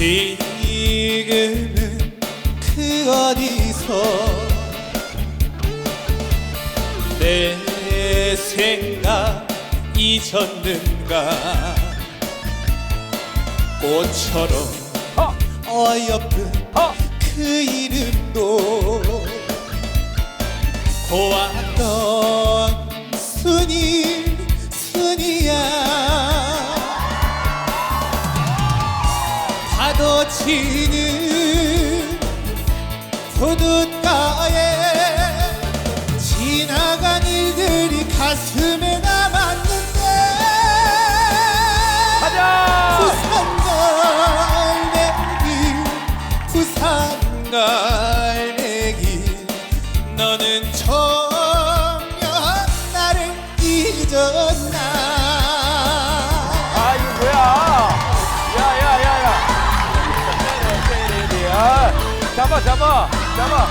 지는 이금은 그 어디서 내 생각 잊었는가? 꽃처럼 어여쁜 어. 그 이름도 고왔던 순이 치는 부둣가에 지나간 일들이 가슴에 잡아 잡아 잡아.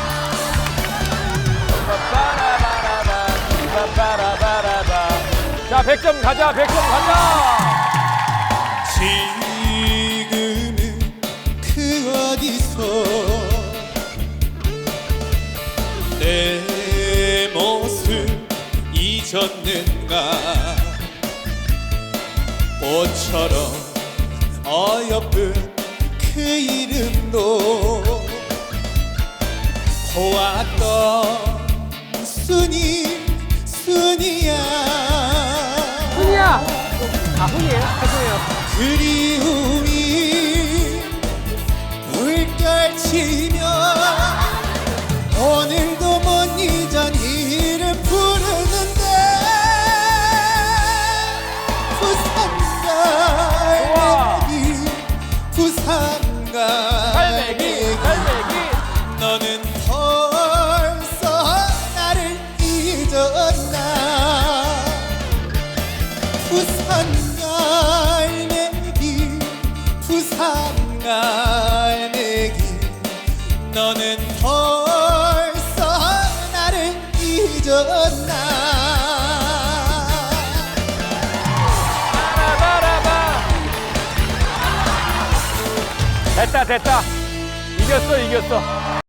자 100점 가자 100점 가자. 지금은 그 어디서 내 모습 잊었는가 꽃처럼 어여쁜 그 이름도 고왔던 순이 순이야 훈이야. 아 훈이에요? 죄송해요. 그리움이 물결치며 오늘도 못 잊은 이름 부르는데 잊었나 부산 갈매기 부산 갈매기 너는 벌써 나를 잊었나. 됐다 됐다. 이겼어 이겼어.